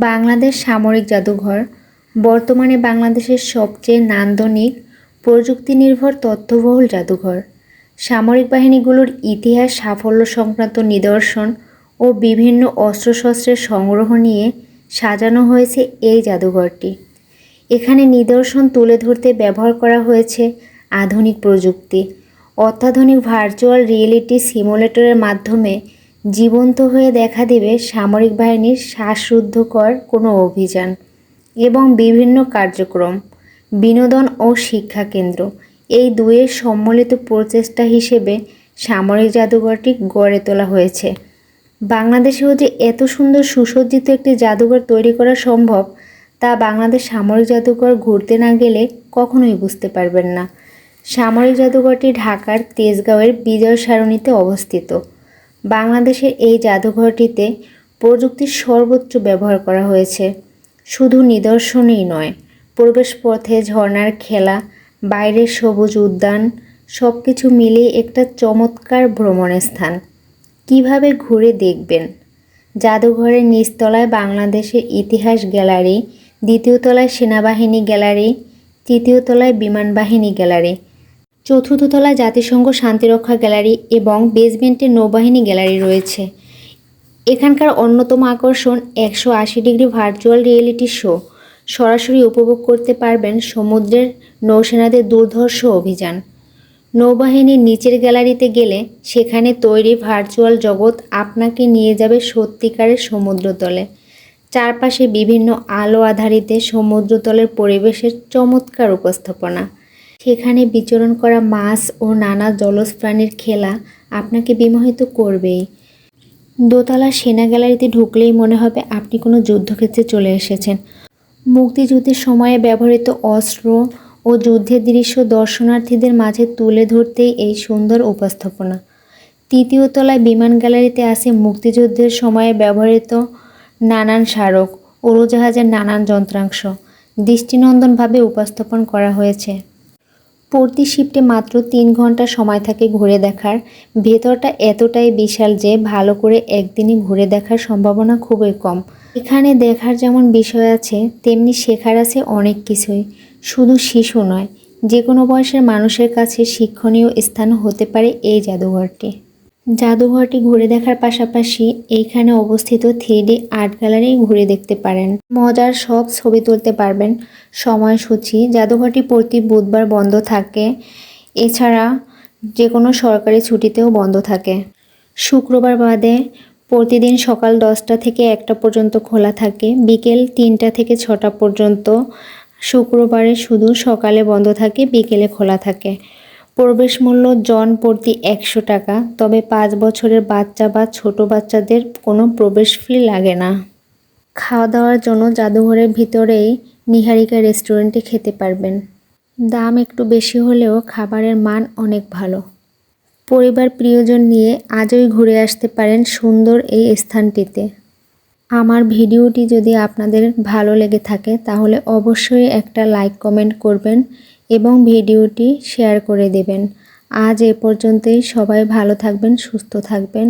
বাংলাদেশ সামরিক জাদুঘর। বর্তমানে বাংলাদেশের সবচেয়ে নান্দনিক প্রযুক্তি নির্ভর তথ্যবহুল জাদুঘর। সামরিক বাহিনীগুলোর ইতিহাস, সাফল্য সংক্রান্ত নিদর্শন ও বিভিন্ন অস্ত্রশস্ত্রের সংগ্রহ নিয়ে সাজানো হয়েছে এই জাদুঘরটি। এখানে নিদর্শন তুলে ধরতে ব্যবহার করা হয়েছে আধুনিক প্রযুক্তি। অত্যাধুনিক ভার্চুয়াল রিয়েলিটি সিমুলেটরের মাধ্যমে জীবন্ত হয়ে দেখা দেবে সামরিক বাহিনীর শ্বাসরুদ্ধকর কোনো অভিযান এবং বিভিন্ন কার্যক্রম, বিনোদন ও শিক্ষা কেন্দ্র। এই দুয়ের সম্মিলিত প্রচেষ্টা হিসেবে সামরিক জাদুঘরটি গড়ে তোলা হয়েছে। বাংলাদেশেও যে এত সুন্দর সুসজ্জিত একটি জাদুঘর তৈরি করা সম্ভব, তা বাংলাদেশ সামরিক জাদুঘর ঘুরতে না গেলে কখনোই বুঝতে পারবেন না। সামরিক জাদুঘরটি ঢাকার তেজগাঁওয়ের বিজয় সারণীতে অবস্থিত। বাংলাদেশের এই জাদুঘরটিতে প্রযুক্তির সর্বোচ্চ ব্যবহার করা হয়েছে। শুধু নিদর্শনই নয়, প্রবেশপথে ঝর্ণার খেলা, বাইরের সবুজ উদ্যান সব কিছু মিলিয়ে একটা চমৎকার ভ্রমণের স্থান কীভাবে ঘুরে দেখবেন? জাদুঘরের নিচতলায় বাংলাদেশের ইতিহাস গ্যালারি, দ্বিতীয় তলায় সেনাবাহিনী গ্যালারি, তৃতীয় তলায় বিমান বাহিনী গ্যালারি চতুর্থ তলায় জাতিসংঘ শান্তিরক্ষা গ্যালারি এবং বেসমেন্টে নৌবাহিনী গ্যালারি রয়েছে। এখানকার অন্যতম আকর্ষণ একশো আশি ডিগ্রি ভার্চুয়াল রিয়েলিটি শো। সরাসরি উপভোগ করতে পারবেন সমুদ্রের নৌসেনাদের দুর্ধর্ষ অভিযান। নৌবাহিনীর নিচের গ্যালারিতে গেলে সেখানে তৈরি ভার্চুয়াল জগৎ আপনাকে নিয়ে যাবে সত্যিকারের সমুদ্রতলে। চারপাশে বিভিন্ন আলো আধারিতে সমুদ্রতলের পরিবেশের চমৎকার উপস্থাপনা। সেখানে বিচরণ করা মাছ ও নানা জলজ প্রাণীর খেলা আপনাকে বিমোহিত করবেই। দোতলা সেনা গ্যালারিতে ঢুকলেই মনে হবে আপনি কোনো যুদ্ধক্ষেত্রে চলে এসেছেন। মুক্তিযুদ্ধের সময়ে ব্যবহৃত অস্ত্র ও যুদ্ধের দৃশ্য দর্শনার্থীদের মাঝে তুলে ধরতেই এই সুন্দর উপস্থাপনা। তৃতীয় তলায় বিমান গ্যালারিতে আছে মুক্তিযুদ্ধের সময়ে ব্যবহৃত নানান স্মারক উড়োজাহাজের নানান যন্ত্রাংশ। দৃষ্টিনন্দনভাবে উপস্থাপন করা হয়েছে। প্রতি শিফটে মাত্র তিন ঘণ্টা সময় থাকে ঘুরে দেখার। ভেতরটা এতটাই বিশাল যে ভালো করে একদিনই ঘুরে দেখার সম্ভাবনা খুবই কম। এখানে দেখার যেমন বিষয় আছে, তেমনি শেখার আছে অনেক কিছুই। শুধু শিশু নয় যে কোনো বয়সের মানুষের কাছে শিক্ষণীয় স্থান হতে পারে এই জাদুঘরটি। জাদুঘরটি ঘুরে দেখার পাশাপাশি এইখানে অবস্থিত থ্রি আর্ট গ্যালারি ঘুরে দেখতে পারেন। মজার সব ছবি তুলতে পারবেন। সময়সূচি, জাদুঘরটি প্রতি বুধবার বন্ধ থাকে। এছাড়া যে কোনো সরকারি ছুটিতেও বন্ধ থাকে। শুক্রবার বাদে প্রতিদিন সকাল দশটা থেকে একটা পর্যন্ত খোলা থাকে। বিকেল তিনটা থেকে ছটা পর্যন্ত। শুক্রবারে শুধু সকালে বন্ধ থাকে, বিকেলে খোলা থাকে। প্রবেশ মূল্য জন প্রতি একশো টাকা, তবে পাঁচ বছরের বাচ্চা বা ছোট বাচ্চাদের কোনো প্রবেশ ফি লাগে না। খাওয়া দাওয়ার জন্য জাদুঘরের ভিতরেই নিহারিকা রেস্টুরেন্টে খেতে পারবেন। দাম একটু বেশি হলেও খাবারের মান অনেক ভালো। পরিবার প্রিয়জন নিয়ে আজই ঘুরে আসতে পারেন সুন্দর এই স্থানটিতে। আমার ভিডিওটি যদি আপনাদের ভালো লেগে থাকে, তাহলে অবশ্যই একটা লাইক, কমেন্ট করবেন। এবং ভিডিওটি শেয়ার করে দেবেন। আজ এ পর্যন্তই। সবাই ভালো থাকবেন সুস্থ থাকবেন।